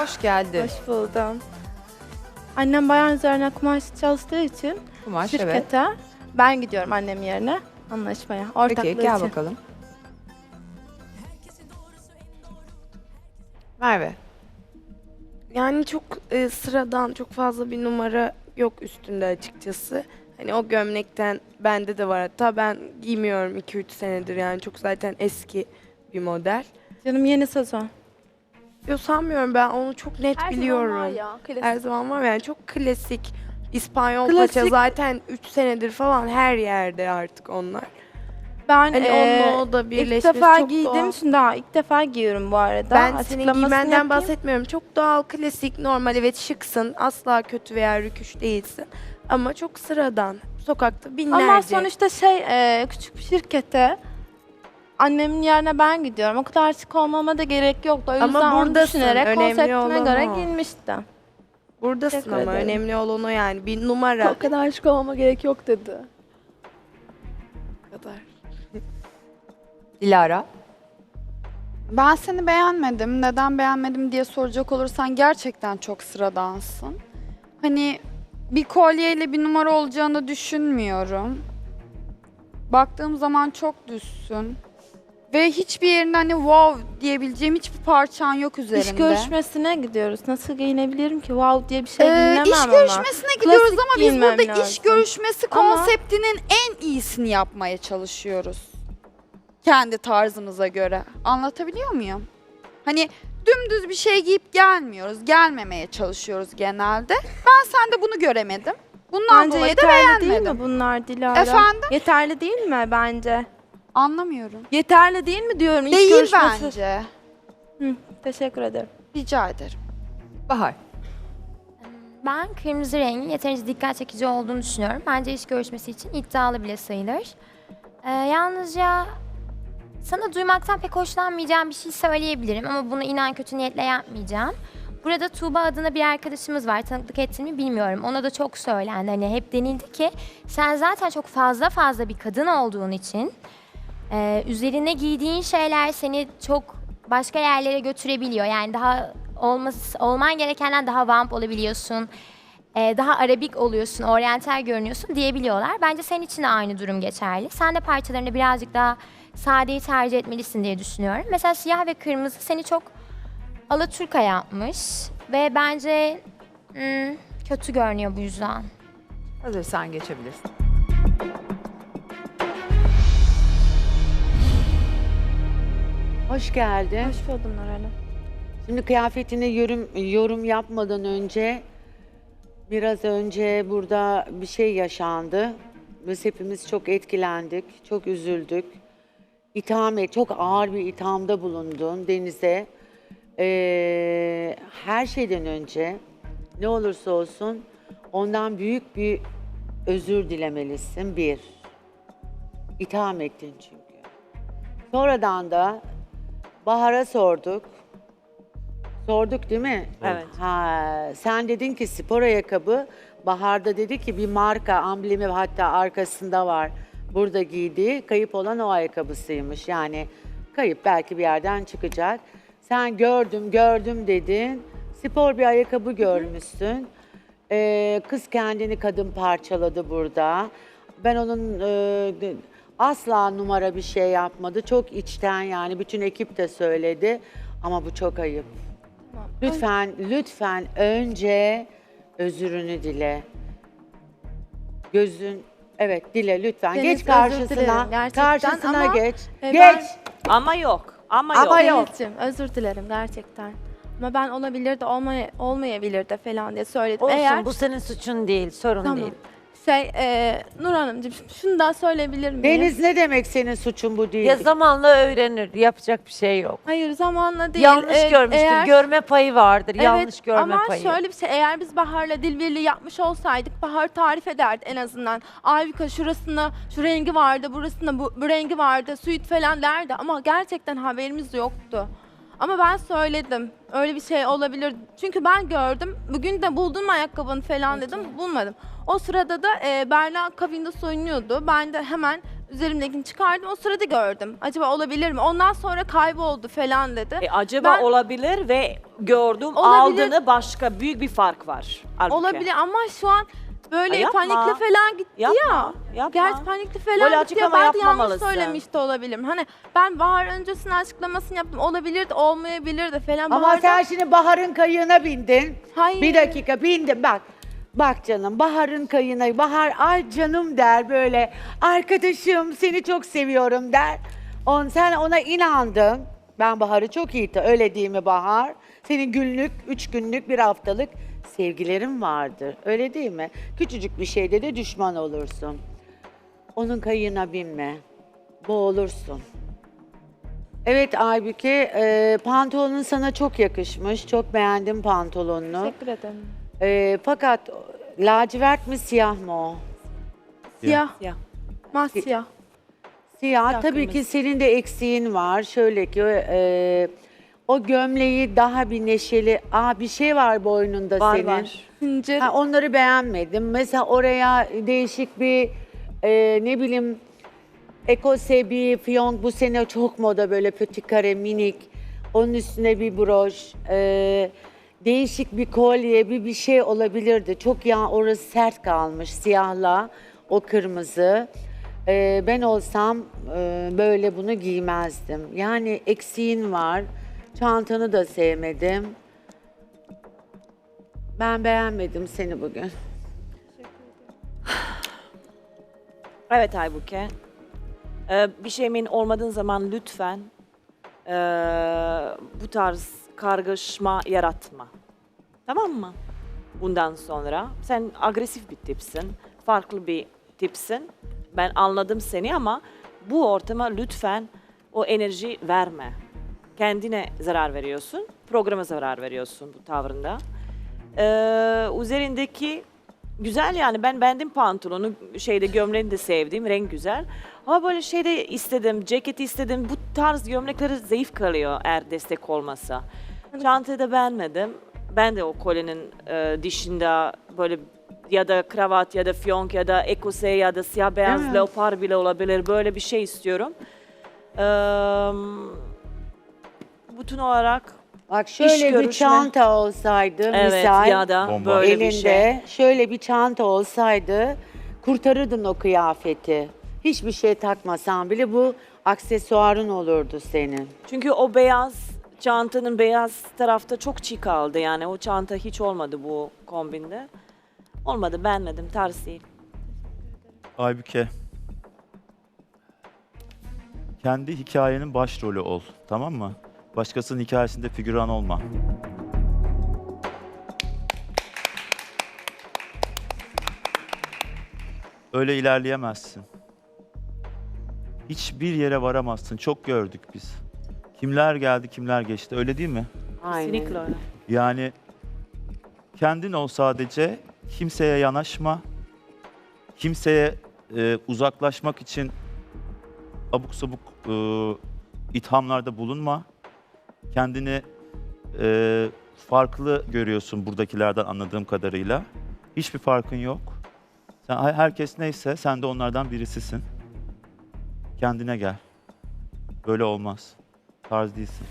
Hoş geldin. Hoş buldum. Annem bayan üzerine kumaş çalıştığı için Kumaş evet. şirkete ben gidiyorum annem yerine anlaşmaya. Ortaklığı Peki gel için. bakalım. Merve. Yani çok e, sıradan, çok fazla bir numara yok üstünde açıkçası. Hani o gömlekten bende de var. Hatta ben giymiyorum 2-3 senedir yani çok zaten eski bir model. Canım yeni sezon. Yo sanmıyorum ben onu çok net biliyorum. ya. klasik. Her zaman var yani çok klasik. İspanyol Klasik. paça zaten 3 senedir falan her yerde artık onlar. Ben Hani eee, onunla o da ilk birleşmesi defa çok giydim. doğal. Şimdi daha ilk defa giyiyorum bu arada. Ben senin Açıklamasını giymenden yapayım. bahsetmiyorum. Çok doğal, klasik, normal. Evet şıksın. Asla kötü veya rüküş değilsin. Ama çok sıradan. Sokakta binlerce. Ama sonuçta şey eee, küçük bir şirkete annemin yerine ben gidiyorum. O kadar şık olmama da gerek yoktu. O Ama yüzden onu buradasın. düşünerek Önemli konseptime olan göre o. giyinmiştim. Buradasın Teşekkür ama ederim. önemli olan o yani. Bir numara O kadar şık olmama gerek yok dedi. kadar. Dilara. Ben seni beğenmedim. Neden beğenmedim diye soracak olursan gerçekten çok sıradansın. Hani bir kolyeyle bir numara olacağını düşünmüyorum. Baktığım zaman çok düzsün. Ve hiçbir yerinde hani wow diyebileceğim hiçbir parçan yok üzerinde. İş görüşmesine gidiyoruz. Nasıl giyinebilirim ki? Wow diye bir şey Ee, giyinemem iş ama. görüşmesine gidiyoruz Klasik ama biz giyinmem burada iş lazım. görüşmesi Ama- konseptinin en iyisini yapmaya çalışıyoruz. Kendi tarzımıza göre. Anlatabiliyor muyum? Hani dümdüz bir şey giyip gelmiyoruz. Gelmemeye çalışıyoruz genelde. Ben sende bunu göremedim. Bundan Bence dolayı da yeterli değil beğenmedim. mi bunlar Dilara? Efendim? Yeterli değil mi bence? Anlamıyorum. Yeterli değil mi diyorum iş Değil görüşmesi? bence. Hı, teşekkür ederim. Rica ederim. Bahar. Ben kırmızı rengin yeterince dikkat çekici olduğunu düşünüyorum. Bence iş görüşmesi için iddialı bile sayılır. Ee, yalnızca sana duymaktan pek hoşlanmayacağım bir şey söyleyebilirim ama bunu inan kötü niyetle yapmayacağım. Burada Tuğba adına bir arkadaşımız var. Tanıklık ettiğini bilmiyorum. Ona da çok söylendi. Hani hep denildi ki sen zaten çok fazla fazla bir kadın olduğun için e, üzerine giydiğin şeyler seni çok başka yerlere götürebiliyor. Yani daha olması, olman gerekenden daha vamp olabiliyorsun. e, daha arabik oluyorsun, oryantal görünüyorsun diyebiliyorlar. Bence senin için de aynı durum geçerli. Sen de parçalarını birazcık daha sadeyi tercih etmelisin diye düşünüyorum. Mesela siyah ve kırmızı seni çok alaturka yapmış. Ve bence hmm, kötü görünüyor bu yüzden. Hazırsan geçebilirsin. Hoş geldin. Hoş buldum Nur Hanım. Şimdi kıyafetine yorum, yorum yapmadan önce biraz önce burada bir şey yaşandı. Biz hepimiz çok etkilendik, çok üzüldük. İtham et, çok ağır bir ithamda bulundun Deniz'e. Ee, her şeyden önce ne olursa olsun ondan büyük bir özür dilemelisin bir. İtham ettin çünkü. Sonradan da Bahar'a sorduk. Sorduk değil mi? Evet. Ha, sen dedin ki spor ayakkabı. Bahar'da dedi ki bir marka amblemi hatta arkasında var. Burada giydiği kayıp olan o ayakkabısıymış. Yani kayıp belki bir yerden çıkacak. Sen gördüm gördüm dedin. Spor bir ayakkabı görmüşsün. Ee, kız kendini kadın parçaladı burada. Ben onun e, asla numara bir şey yapmadı. Çok içten yani bütün ekip de söyledi. Ama bu çok ayıp. Lütfen, lütfen önce özürünü dile. Gözün, evet dile lütfen. Deniz, geç özür karşısına, gerçekten karşısına ama, geç. e, geç. ben- Ama yok. Ama, Ama yok. yok. Denizciğim, özür dilerim gerçekten. Ama ben olabilir de olmaya, olmayabilir de falan diye söyledim. Olsun Eğer bu senin suçun değil, sorun Tamam. değil. Şey e, Nur Hanımcığım şunu da söyleyebilir miyim? Deniz ne demek senin suçun bu değil? Ya zamanla öğrenir, yapacak bir şey yok. Hayır zamanla değil. yanlış e, görmüştür, eğer- görme payı vardır, yanlış Evet görme ama payı. şöyle bir şey eğer biz Bahar'la dil birliği yapmış olsaydık Bahar tarif ederdi en azından. Aybüke şurasında şu rengi vardı burasında bu, bu rengi vardı suit falan derdi ama gerçekten haberimiz yoktu. Ama ben söyledim öyle bir şey olabilir. Çünkü ben gördüm bugün de buldun mu ayakkabını falan dedim bulmadım. O sırada da e, Berna kabinde soyunuyordu. Ben de hemen üzerimdekini çıkardım o sırada gördüm. Acaba olabilir mi? Ondan sonra kayboldu falan dedi. E, acaba Ben- olabilir ve gördüm. Olabilir. Aldığını başka büyük bir fark var. halbuki. Olabilir ama şu an böyle Ay yapma. panikle falan gitti Yapma, ya. yapma. Gerçi panikli falan Böyle gitti ya açıklama belki yanlış yapmamalısın. söylemiş de olabilirim. Hani ben bahar öncesinde açıklamasını yaptım. Olabilirdi, olmayabilirdi falan. Ama Bahar'da- sen şimdi Bahar'ın kayığına bindin. Hayır. Bir dakika bindim bak. Bak canım Bahar'ın kayığına Bahar ay canım der böyle. Arkadaşım seni çok seviyorum der. On, sen ona inandın. Ben Bahar'ı çok iyi ta- öyle değil mi Bahar? Senin günlük, üç günlük, bir haftalık sevgilerin vardır. Öyle değil mi? Küçücük bir şeyde de düşman olursun. Onun kayığına binme. Boğulursun. Evet Aybüke, e, pantolonun sana çok yakışmış. Çok beğendim pantolonunu. Teşekkür ederim. E, fakat lacivert mi siyah mı o? Siyah. Siyah. Masiyah. Siyah. Siyah Tabii ki kırmızı. senin de eksiğin var. Şöyle ki e, o gömleği daha bir neşeli. Aa bir şey var boynunda Var senin. var. Zincir. Ha, onları beğenmedim. Mesela oraya değişik bir e, ne bileyim ekosebi, fiyonk bu sene çok moda böyle petit kare minik. Onun üstüne bir broş, e, değişik bir kolye, bir bir şey olabilirdi. Çok ya orası sert kalmış siyahla o kırmızı. E, ben olsam e, böyle bunu giymezdim. Yani eksiğin var. Çantanı da sevmedim. Ben beğenmedim seni bugün. Evet Aybuke. Ee, bir şeyin olmadığın zaman lütfen ee, bu tarz kargaşma yaratma. Tamam mı? Bundan sonra sen agresif bir tipsin, farklı bir tipsin. Ben anladım seni ama bu ortama lütfen o enerji verme. Kendine zarar veriyorsun, programa zarar veriyorsun bu tavrında. Ee, üzerindeki güzel yani ben beğendim pantolonu, şeyde gömleğini de sevdim, renk güzel. Ama böyle şeyde istedim, ceketi istedim. Bu tarz gömlekleri zayıf kalıyor eğer destek olmasa. Çantayı da beğenmedim. Ben de o kolyenin e, dışında böyle ya da kravat ya da fiyonk ya da ekose ya da siyah beyaz Evet. leopar bile olabilir. Böyle bir şey istiyorum. Ee, bütün olarak Bak şöyle bir görüşme. çanta olsaydı evet misal ya da Bomba. böyle elinde bir şey. şöyle bir çanta olsaydı kurtarırdın o kıyafeti. Hiçbir şey takmasan bile bu aksesuarın olurdu senin. Çünkü o beyaz çantanın beyaz tarafta çok çiğ kaldı yani o çanta hiç olmadı bu kombinde. Olmadı beğenmedim tarz değil. Aybüke. Kendi hikayenin başrolü ol. Tamam mı? Başkasının hikayesinde figüran olma. Öyle ilerleyemezsin. Hiçbir yere varamazsın. Çok gördük biz. Kimler geldi, kimler geçti. Öyle değil mi? Aynen. Kesinlikle öyle. Yani kendin ol sadece. Kimseye yanaşma. Kimseye e, uzaklaşmak için abuk sabuk e, ithamlarda bulunma. Kendini e, farklı görüyorsun buradakilerden anladığım kadarıyla. Hiçbir farkın yok. Sen herkes neyse sen de onlardan birisisin. Kendine gel. Böyle olmaz. Tarz değilsin.